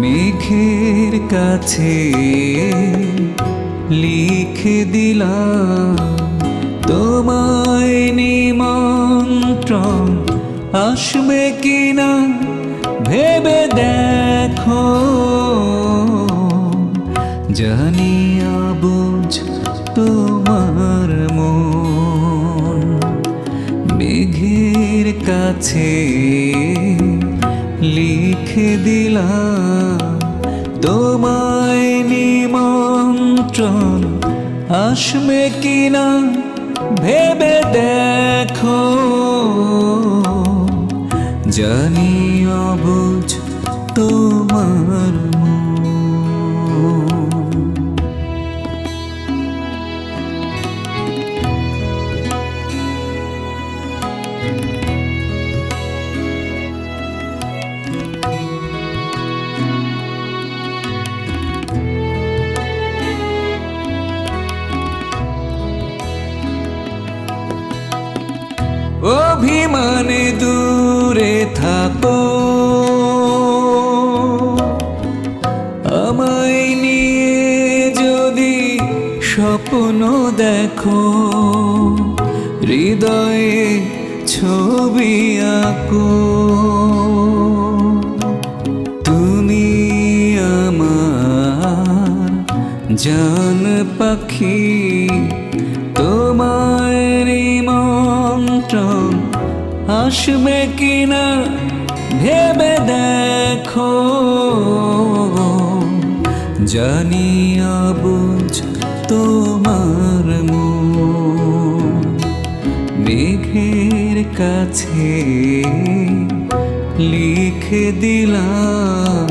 মেঘের কাছে লিখে দিলাম তোমায় নিমন্ত্রণ। আসবে কিনা ভেবে দেখো। জানি বুঝ তোমার মন। মেঘের কাছে লিখে দিলাম তোমায় নিমন্ত্রণ। আসবে কিনা ভেবে দেখো। জানি অবুঝ তোমার মন দূরে থাকো। আমায় নিয়ে যদি স্বপ্ন দেখো, হৃদয়ে ছবি আঁকো। তুমি আমার জান পাখি, তোমার মন্ত্রণ আসবে কিনা ভেবে দেখো। জানি বুঝ তোমার মেঘের কাছে লিখে দিলাম।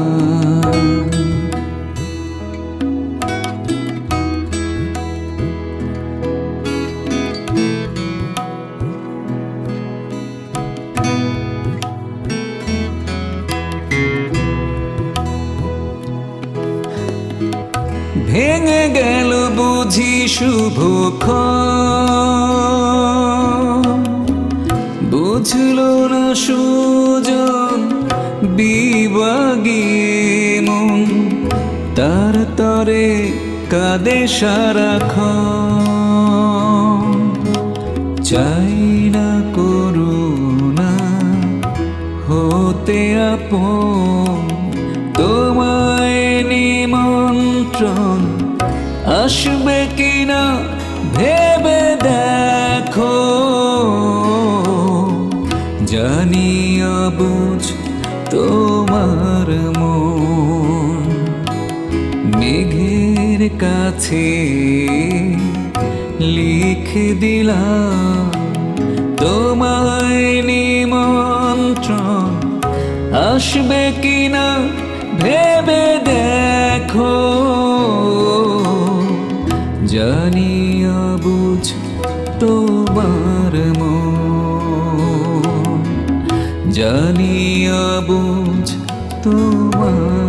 ভেঙে গেল বুঝি শুভ বুঝল না সুজন মন, তার তরে কাদে সারাক্ষণ চাই না করুণা, হতে আপন নিমন্ত্রণ আসবে কিনা ভেবে দেখো। জানি বুঝ তোমার মন। মেঘের কাছে লিখে দিলাম তোমায় নিমন্ত্রণ। আসবে কিনা ভেবে জানি বুঝ তোমার মন। জানিয়া বুঝ তোমার